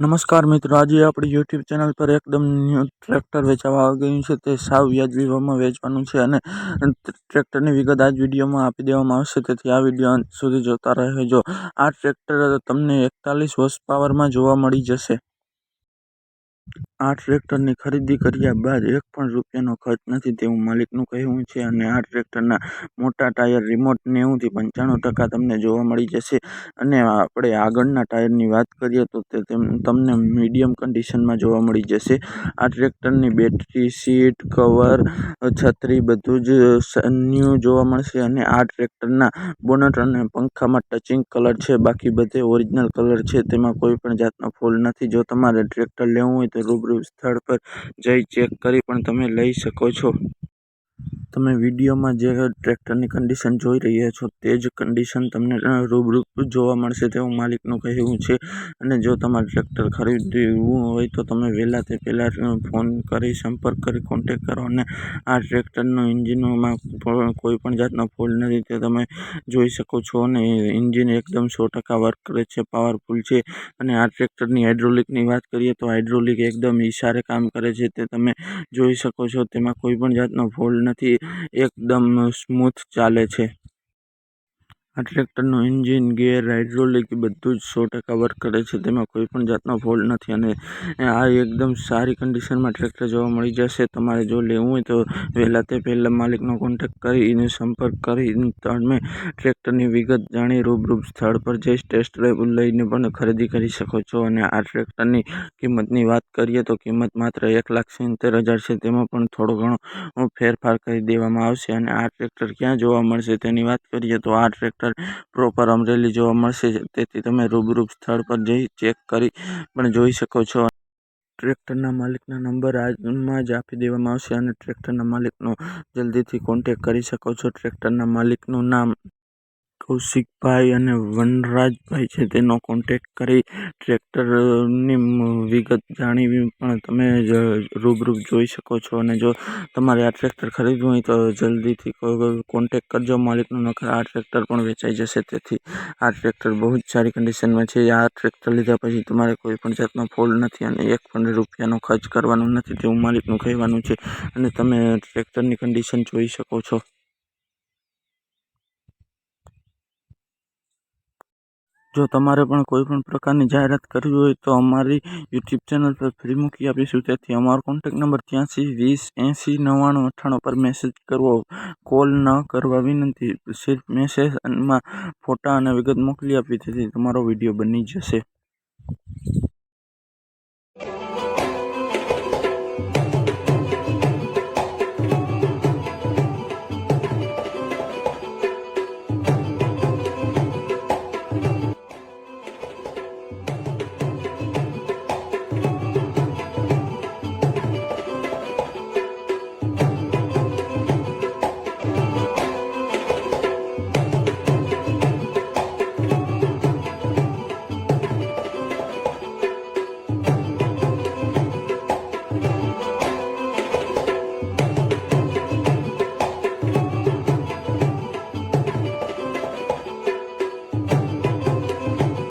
નમસ્કાર મિત્રો, આજે આપણી યુટ્યુબ ચેનલ પર એકદમ ન્યૂ ટ્રેક્ટર વેચાવા ગયું છે. તે સાવ વ્યાજબી ભાવમાં વેચવાનું છે અને ટ્રેક્ટરની વિગત આ જ વિડીયોમાં આપી દેવામાં આવશે. તેથી આ વીડિયો અંત સુધી જોતા રહેજો. આ ટ્રેક્ટર તમને એકતાલીસ હોર્સ પાવરમાં જોવા મળી જશે. આ ટ્રેક્ટરની ખરીદી કર્યા બાદ એક પણ રૂપિયાનો ખર્ચ નથી તેવું માલિકનું કહેવું છે અને આ ટ્રેક્ટરના મોટા ટાયર રિમોટ નેવુંથી પંચાણું ટકા તમને જોવા મળી જશે. અને આપણે આગળના ટાયરની વાત કરીએ તો તે તમને મીડિયમ કન્ડિશનમાં જોવા મળી જશે. આ ટ્રેક્ટરની બેટરી, સીટ, કવર, છત્રી બધું જ ન્યૂ જોવા મળશે અને આ ટ્રેક્ટરના બોનટ અને પંખામાં ટચિંગ કલર છે. બાકી બધે ઓરિજિનલ કલર છે. તેમાં કોઈ પણ જાતનો ફોલ નથી. જો તમારે ટ્રેક્ટર લેવું હોય તો રૂબરૂ સ્થળ પર જઈ ચેક કરી પણ તમે લઈ શકો છો. તમે વિડીયોમાં જે ટ્રેક્ટરની કન્ડિશન જોઈ રહ્યા છો, તે જ કન્ડિશન તમને રૂબરૂ જોવા મળશે તેવું માલિકનું કહેવું છે. અને જો તમારે ટ્રેક્ટર ખરીદવું હોય તો તમે વહેલા તે પહેલાં ફોન કરી સંપર્ક કરી કોન્ટેક કરો અને આ ટ્રેક્ટરનું ઇન્જિનમાં કોઈ પણ જાતનો ફોલ્ટ નથી, તે તમે જોઈ શકો છો. અને ઇન્જિન એકદમ સો ટકા વર્ક કરે છે પાવરફુલ છે. અને આ ટ્રેક્ટરની હાઇડ્રોલિકની વાત કરીએ તો હાઇડ્રોલિક એકદમ ઇશારે કામ કરે છે, તે તમે જોઈ શકો છો. તેમાં કોઈ પણ જાતનો ફોલ્ટ નથી. એકદમ સ્મૂથ ચાલે છે. આ ટ્રેક્ટરનું એન્જિન ગેર હાઇડ્રોલિક બધું જ સો ટકા વર્ક કરે છે. તેમાં કોઈ પણ જાતનો ફોલ્ટ નથી અને આ એકદમ સારી કન્ડિશનમાં ટ્રેક્ટર જોવા મળી જશે. તમારે જો લેવું હોય તો વહેલા તે પહેલાં માલિકનો કોન્ટેક કરીને સંપર્ક કરી તમે ટ્રેક્ટરની વિગત જાણી રૂબરૂ સ્થળ પર જઈ ટેસ્ટ ડ્રાઈવ લઈને પણ ખરીદી કરી શકો છો. અને આ ટ્રેક્ટરની કિંમતની વાત કરીએ તો કિંમત માત્ર એક લાખ સિત્તેર હજાર છે. તેમાં પણ થોડો ઘણો ફેરફાર કરી દેવામાં આવશે. અને આ ટ્રેક્ટર ક્યાં જોવા મળશે તેની વાત કરીએ તો આ ટ્રેક્ટર પ્રોપર અમરેલી જોવા મળશે. તેથી તમે રૂબરૂ સ્થળ પર જઈ ચેક કરી પણ જોઈ શકો છો. ટ્રેક્ટરના માલિકના નંબર આજમાં જ આપી દેવામાં આવશે અને ટ્રેક્ટરના માલિકનો જલ્દીથી કોન્ટેક કરી શકો છો. ટ્રેક્ટરના માલિકનું નામ કૌશિકભાઈ અને વનરાજભાઈ છે, તેનો કોન્ટેક કરી ટ્રેક્ટરની વિગત જાણી પણ તમે જ રૂબરૂ જોઈ શકો છો અને જો તમારે આ ટ્રેક્ટર ખરીદવું હોય તો જલ્દીથી કોન્ટેક કરજો. માલિકનું નકર આ ટ્રેક્ટર પણ વેચાઈ જશે. તેથી આ ટ્રેક્ટર બહુ જ સારી કન્ડિશનમાં છે. આ ટ્રેક્ટર લીધા પછી તમારે કોઈ પણ જાતનો ફોલ્ડ નથી અને એક પણ રૂપિયાનો ખર્ચ કરવાનો નથી. તેવું માલિકનું કહેવાનું છે અને તમે ટ્રેક્ટરની કન્ડિશન જોઈ શકો છો. જો તમારે પણ કોઈ પણ પ્રકારની જાહેરાત કરવી હોય તો અમારી યુટ્યુબ ચેનલ પર ફ્રી મૂકી આપીશું. તેથી અમારો કોન્ટેક નંબર ત્યાંસી વીસ એંસી નવ્વાણું અઠ્ઠાણું પર મેસેજ કરવો. કોલ ન કરવા વિનંતી. સિર્ફ મેસેજમાં ફોટા અને વિગત મોકલી આપી તેથી તમારો વીડિયો બની જશે.